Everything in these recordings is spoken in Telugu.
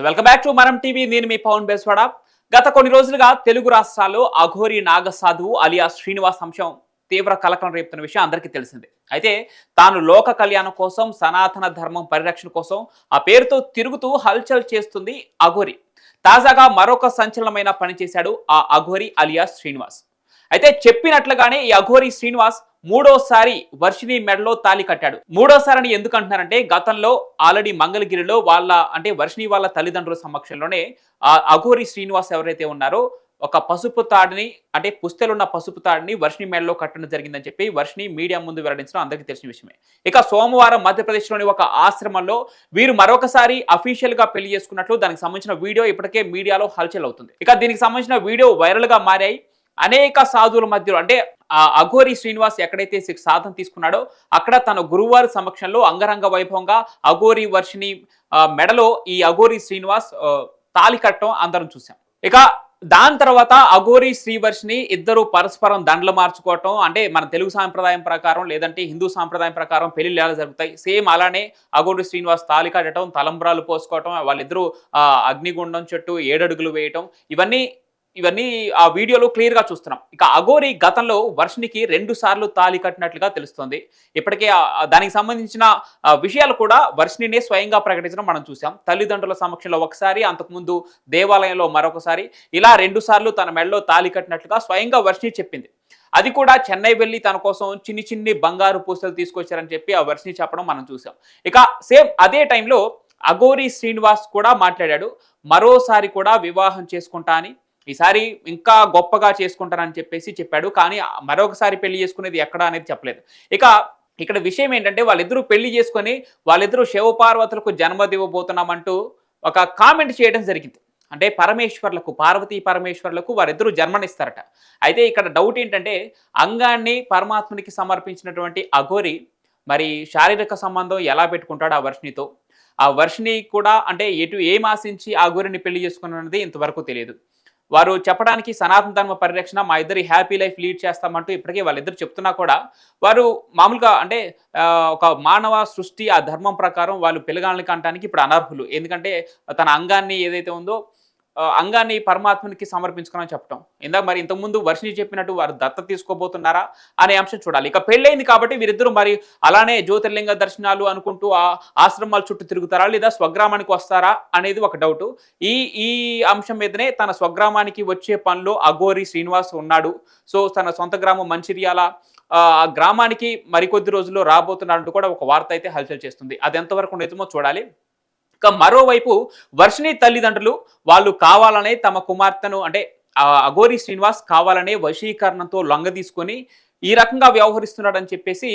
సో వెల్కమ్ బ్యాక్ టు మనం టీవీ నేను మీ పవన్ బేస్వాడ. గత కొన్ని రోజులుగా తెలుగు రాష్ట్రాల్లో అఘోరి నాగసాధువు అలియా శ్రీనివాస్ అంశం తీవ్ర కలకలం రేపుతున్న విషయం అందరికీ తెలిసిందే. అయితే తాను లోక కళ్యాణం కోసం సనాతన ధర్మం పరిరక్షణ కోసం ఆ పేరుతో తిరుగుతూ హల్చల్ చేస్తుంది అఘోరి. తాజాగా మరొక సంచలనమైన పని చేశాడు ఆ అఘోరి అలియా శ్రీనివాస్. అయితే చెప్పినట్లుగానే ఈ అఘోరి శ్రీనివాస్ మూడోసారి వర్షిని మెడలో తాలి కట్టాడు. మూడోసారి అని ఎందుకు అంటున్నారంటే గతంలో ఆల్రెడీ మంగళగిరిలో వాళ్ళ అంటే వర్షిని వాళ్ళ తల్లిదండ్రుల సమక్షంలోనే ఆ అఘోరి శ్రీనివాస్ ఎవరైతే ఉన్నారో ఒక పసుపు తాడిని అంటే పుస్తెలున్న పసుపు తాడిని వర్షిని మెడలో కట్టడం జరిగిందని చెప్పి వర్షిని మీడియా ముందు వెల్లడించడం అందరికీ తెలిసిన విషయమే. ఇక సోమవారం మధ్యప్రదేశ్లోని ఒక ఆశ్రమంలో వీరు మరొకసారి అఫీషియల్గా పెళ్ళి చేసుకున్నట్లు దానికి సంబంధించిన వీడియో ఇప్పటికే మీడియాలో హల్చల్ అవుతుంది. ఇక దీనికి సంబంధించిన వీడియో వైరల్గా మారాయి. అనేక సాధువుల మధ్యలో అంటే ఆ అఘోరి శ్రీనివాస్ ఎక్కడైతే సాధన తీసుకున్నాడో అక్కడ తన గురువారి సమక్షంలో అంగరంగ వైభవంగా అఘోరి వర్షిని మెడలో ఈ అఘోరి శ్రీనివాస్ తాలి కట్టడం అందరం చూసాం. ఇక దాని తర్వాత అఘోరి శ్రీవర్షిని ఇద్దరు పరస్పరం దండలు మార్చుకోవటం అంటే మన తెలుగు సాంప్రదాయం ప్రకారం లేదంటే హిందూ సాంప్రదాయం ప్రకారం పెళ్ళిళ్ళు ఎలా జరుగుతాయి సేమ్ అలానే అఘోరి శ్రీనివాస్ తాలి కట్టడం తలంబ్రాలు పోసుకోవటం వాళ్ళిద్దరూ ఆ, అగ్నిగుండం చెట్టు ఏడడుగులు వేయటం ఇవన్నీ ఇవన్నీ ఆ వీడియోలో క్లియర్గా చూస్తున్నాం. ఇక అఘోరి గతంలో వర్షినికి రెండు సార్లు తాలి కట్టినట్లుగా తెలుస్తోంది. ఇప్పటికే దానికి సంబంధించిన విషయాలు కూడా వర్షినినే స్వయంగా ప్రకటించడం మనం చూసాం తల్లిదండ్రుల సమక్షంలో ఒకసారి అంతకుముందు దేవాలయంలో మరొకసారి ఇలా రెండు సార్లు తన మెడలో తాలి కట్టినట్లుగా స్వయంగా వర్షిని చెప్పింది. అది కూడా చెన్నై వెళ్ళి తన కోసం చిన్ని చిన్ని బంగారు పూసలు తీసుకొచ్చారని చెప్పి ఆ వర్షిని చెప్పడం మనం చూసాం ఇక సేమ్ అదే టైంలో అఘోరి శ్రీనివాస్ కూడా మాట్లాడాడు. మరోసారి కూడా వివాహం చేసుకుంటా అని ఈసారి ఇంకా గొప్పగా చేసుకుంటానని చెప్పేసి చెప్పాడు. కానీ మరొకసారి పెళ్ళి చేసుకునేది ఎక్కడ అనేది చెప్పలేదు. ఇక ఇక్కడ విషయం ఏంటంటే వాళ్ళిద్దరూ పెళ్ళి చేసుకొని వాళ్ళిద్దరూ శివపార్వతులకు జన్మదివ్వబోతున్నామంటూ ఒక కామెంట్ చేయడం జరిగింది. అంటే పరమేశ్వర్లకు పార్వతీ పరమేశ్వర్లకు వారిద్దరూ జన్మనిస్తారట. అయితే ఇక్కడ డౌట్ ఏంటంటే అంగాన్ని పరమాత్మునికి సమర్పించినటువంటి అఘోరి మరి శారీరక సంబంధం ఎలా పెట్టుకుంటాడు ఆ వర్షినితో ఆ వర్షిని కూడా అంటే ఎటు ఏం ఆశించి ఆ గురిని పెళ్ళి చేసుకున్నది ఇంతవరకు తెలియదు. వారు చెప్పడానికి సనాతన ధర్మ పరిరక్షణ మా ఇద్దరి హ్యాపీ లైఫ్ లీడ్ చేస్తామంటూ ఇప్పటికే వాళ్ళిద్దరు చెప్తున్నా కూడా వారు మామూలుగా అంటే ఒక మానవ సృష్టి ఆ ధర్మం ప్రకారం వాళ్ళు పిల్లగాళ్ళని కంటానికి ఇప్పుడు అనర్హులు. ఎందుకంటే తన అంగాన్ని ఏదైతే ఉందో అంగాన్ని పరమాత్మనికి సమర్పించుకోమని చెప్పడం ఇందాక మరి ఇంతకుముందు వర్షిని చెప్పినట్టు వారు దత్త తీసుకోబోతున్నారా అనే అంశం చూడాలి. ఇక పెళ్ళైంది కాబట్టి వీరిద్దరూ మరి అలానే జ్యోతిర్లింగ దర్శనాలు అనుకుంటూ ఆ ఆశ్రమాల చుట్టూ తిరుగుతారా లేదా స్వగ్రామానికి వస్తారా అనేది ఒక డౌట్. ఈ ఈ అంశం మీదనే తన స్వగ్రామానికి వచ్చే పనిలో అఘోరి శ్రీనివాస్ ఉన్నాడు. సో తన సొంత గ్రామం మంచిర్యాల. ఆ గ్రామానికి మరికొద్ది రోజుల్లో రాబోతున్నారంటూ కూడా ఒక వార్త అయితే హల్చల్ చేస్తుంది. అది ఎంతవరకు నిజమో చూడాలి. ఇక మరోవైపు వర్షిణి తల్లిదండ్రులు వాళ్ళు కావాలనే తమ కుమార్తెను అంటే అఘోరి శ్రీనివాస్ కావాలనే వశీకరణంతో లొంగ తీసుకొని ఈ రకంగా వ్యవహరిస్తున్నాడని చెప్పేసి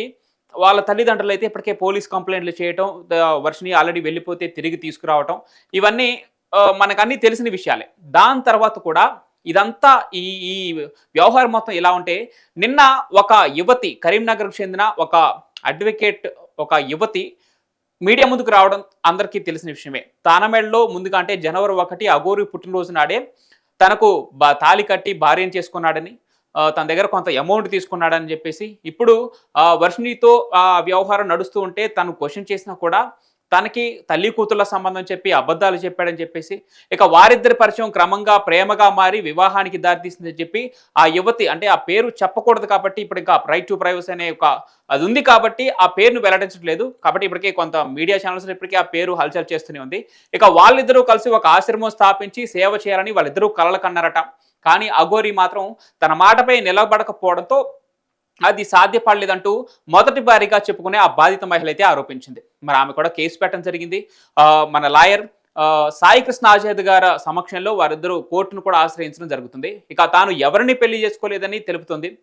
వాళ్ళ తల్లిదండ్రులు అయితే ఇప్పటికే పోలీస్ కంప్లైంట్లు చేయటం ద- వర్షిని ఆల్రెడీ వెళ్ళిపోతే తిరిగి తీసుకురావటం ఇవన్నీ మనకన్నీ తెలిసిన విషయాలే. దాని తర్వాత కూడా ఇదంతా ఈ ఈ వ్యవహారం మొత్తం ఎలా ఉంటే నిన్న ఒక యువతి కరీంనగర్కు చెందిన ఒక అడ్వకేట్ ఒక యువతి మీడియా ముందుకు రావడం అందరికీ తెలిసిన విషయమే. తానమేడలో ముందుగా అంటే జనవరి ఒకటి అగోరి పుట్టినరోజు నాడే తనకు బా తాలి కట్టి భార్యం చేసుకున్నాడని తన దగ్గర కొంత అమౌంట్ తీసుకున్నాడని చెప్పేసి ఇప్పుడు వర్షిణితో ఆ వ్యవహారం నడుస్తూ ఉంటే తను క్వశ్చన్ చేసినా కూడా తనకి తల్లి కూతుర్ల సంబంధం చెప్పి అబద్ధాలు చెప్పాడని చెప్పేసి ఇక వారిద్దరి పరిచయం క్రమంగా ప్రేమగా మారి వివాహానికి దారితీసిందని చెప్పి ఆ యువతి అంటే ఆ పేరు చెప్పకూడదు కాబట్టి ఇప్పుడు ఇంకా రైట్ టు ప్రైవసీ అనే ఒక అది ఉంది కాబట్టి ఆ పేరును వెల్లడించట్లేదు కాబట్టి ఇప్పటికే కొంత మీడియా ఛానల్స్ ఇప్పటికే ఆ పేరు హల్చల్ చేస్తూనే ఉంది. ఇక వాళ్ళిద్దరూ కలిసి ఒక ఆశ్రమం స్థాపించి సేవ చేయాలని వాళ్ళిద్దరూ కలలు కన్నారట. కానీ అఘోరి మాత్రం తన మాటపై నిలబడకపోవడంతో అది సాధ్యపడలేదంటూ మొదటి బారిగా చెప్పుకునే ఆ బాధిత మహిళ అయితే ఆరోపించింది. మరి ఆమె కూడా కేసు పెట్టడం జరిగింది. ఆ, మన లాయర్ సాయి కృష్ణ ఆజాద్ గారి సమక్షంలో వారిద్దరూ కోర్టును కూడా ఆశ్రయించడం జరుగుతుంది. ఇక తాను ఎవరిని పెళ్ళి చేసుకోలేదని తెలుపుతుంది.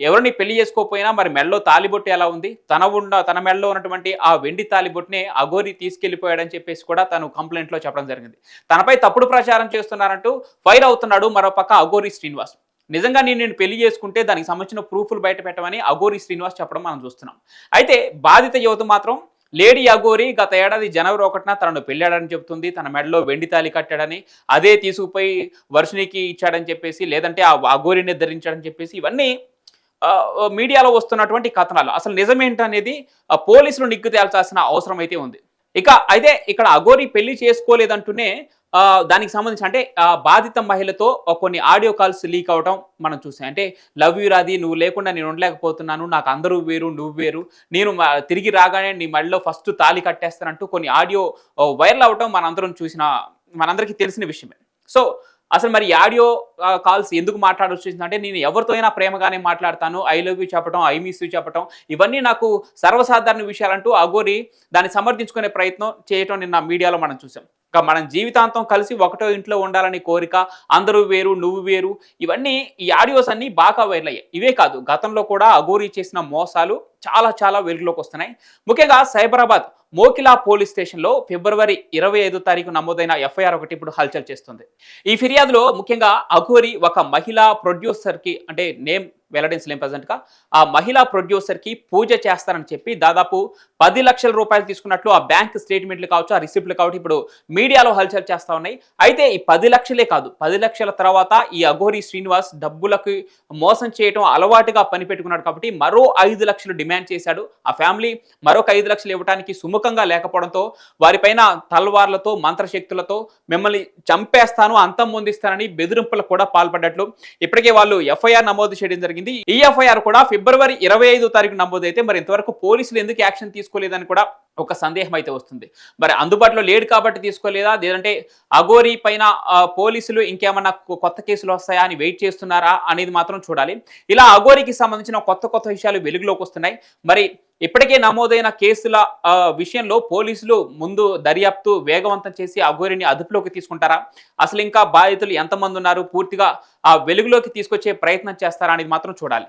ఎవరిని పెళ్ళి చేసుకోకపోయినా మరి మెడలో తాలిబొట్టు ఎలా ఉంది? తన ఉన్న తన మెడలో ఉన్నటువంటి ఆ వెండి తాలిబొట్టుని అఘోరి తీసుకెళ్ళిపోయాడని చెప్పేసి కూడా తను కంప్లైంట్లో చెప్పడం జరిగింది. తనపై తప్పుడు ప్రచారం చేస్తున్నారంటూ ఫైర్ అవుతున్నాడు మరోపక్క అఘోరి శ్రీనివాస్. నిజంగా నేను నేను పెళ్ళి చేసుకుంటే దానికి సంబంధించిన ప్రూఫ్లు బయట పెట్టమని అఘోరి శ్రీనివాస్ చెప్పడం మనం చూస్తున్నాం. అయితే బాధిత యువత మాత్రం లేడీ అఘోరి గత ఏడాది జనవరి ఒకటిన తనను పెళ్ళాడని చెబుతుంది. తన మెడలో వెండి తాలి కట్టాడని అదే తీసుకుపోయి వర్షినికి ఇచ్చాడని చెప్పేసి లేదంటే ఆ అఘోరిని ధరించాడని చెప్పేసి ఇవన్నీ మీడియాలో వస్తున్నటువంటి కథనాలు. అసలు నిజమేంటనేది పోలీసులు నిగ్గు తేల్చాల్సిన అవసరం అయితే ఉంది. ఇక అయితే ఇక్కడ అఘోరి పెళ్ళి చేసుకోలేదంటూనే దానికి సంబంధించి అంటే బాధిత మహిళతో కొన్ని ఆడియో కాల్స్ లీక్ అవడం మనం చూసాం. అంటే లవ్ యూ రాది నువ్వు లేకుండా నేను ఉండలేకపోతున్నాను నాకు అందరూ వేరు నువ్వు వేరు నేను తిరిగి రాగానే నీ మళ్ళీ ఫస్ట్ తాళి కట్టేస్తానంటూ కొన్ని ఆడియో వైరల్ అవడం మనందరం చూసిన మనందరికీ తెలిసిన విషయమే. సో అసలు మరి ఆడియో కాల్స్ ఎందుకు మాట్లాడాల్సి అంటే నేను ఎవరితో అయినా ప్రేమగానే మాట్లాడతాను. ఐ లవ్ యూ చెప్పడం ఐ మిస్ యూ చెప్పడం ఇవన్నీ నాకు సర్వసాధారణ విషయాలంటూ అగోరి దాన్ని సమర్థించుకునే ప్రయత్నం చేయటం నిన్న మీడియాలో మనం చూసాం. ఇంకా మనం జీవితాంతం కలిసి ఒకటో ఇంట్లో ఉండాలని కోరిక అందరూ వేరు నువ్వు వేరు ఇవన్నీ ఈ ఆడియోస్ అన్నీ బాగా వైరల్ అయ్యాయి ఇవే కాదు గతంలో కూడా అఘోరీ చేసిన మోసాలు చాలా చాలా వెలుగులోకి వస్తున్నాయి. ముఖ్యంగా సైబరాబాద్ మోకిలా పోలీస్ స్టేషన్లో ఫిబ్రవరి ఇరవై ఐదో తారీఖు నమోదైన ఎఫ్ఐఆర్ ఒకటి ఇప్పుడు హల్చల్ చేస్తుంది. ఈ ఫిర్యాదులో ముఖ్యంగా అఘోరి ఒక మహిళా ప్రొడ్యూసర్కి అంటే నేమ్ వెల్లడించలేం ప్రజెంట్గా. ఆ మహిళా ప్రొడ్యూసర్కి పూజ చేస్తారని చెప్పి దాదాపు పది లక్షల రూపాయలు తీసుకున్నట్లు ఆ బ్యాంక్ స్టేట్మెంట్లు కావచ్చు ఆ రిసిప్ట్లు కావచ్చు ఇప్పుడు మీడియాలో హల్చల్ చేస్తా ఉన్నాయి. అయితే ఈ పది లక్షలే కాదు పది లక్షల తర్వాత ఈ అఘోరి శ్రీనివాస్ డబ్బులకు మోసం చేయడం అలవాటుగా పనిపెట్టుకున్నాడు కాబట్టి మరో ఐదు లక్షలు డిమాండ్ చేశాడు. ఆ ఫ్యామిలీ మరొక ఐదు లక్షలు ఇవ్వడానికి సుముఖంగా లేకపోవడంతో వారిపైన తల్వార్లతో మంత్రశక్తులతో మిమ్మల్ని చంపేస్తాను అంతం పొందిస్తానని బెదిరింపులకు కూడా పాల్పడ్డట్లు. ఇప్పటికే వాళ్ళు ఎఫ్ఐఆర్ నమోదు చేయడం జరిగింది. జరిగింది. ఈఎఫ్ఐఆర్ కూడా ఫిబ్రవరి ఇరవై ఐదో తారీఖు నమోదైతే మరి ఇంతవరకు పోలీసులు ఎందుకు యాక్షన్ తీసుకోలేదని కూడా ఒక సందేహం అయితే వస్తుంది. మరి అందుబాటులో లేడు కాబట్టి తీసుకోలేదా? లేదంటే అగోరి పైన పోలీసులు ఇంకేమన్నా కొత్త కేసులు వస్తాయా అని వెయిట్ చేస్తున్నారా అనేది మాత్రం చూడాలి. ఇలా అగోరికి సంబంధించిన కొత్త కొత్త విషయాలు వెలుగులోకి వస్తున్నాయి. మరి ఇప్పటికే నమోదైన కేసుల విషయంలో పోలీసులు ముందు దర్యాప్తు వేగవంతం చేసి అఘోరిని అదుపులోకి తీసుకుంటారా? అసలు ఇంకా బాధితులు ఎంతమంది ఉన్నారు? పూర్తిగా ఆ వెలుగులోకి తీసుకొచ్చే ప్రయత్నం చేస్తారా అనేది మాత్రం చూడాలి.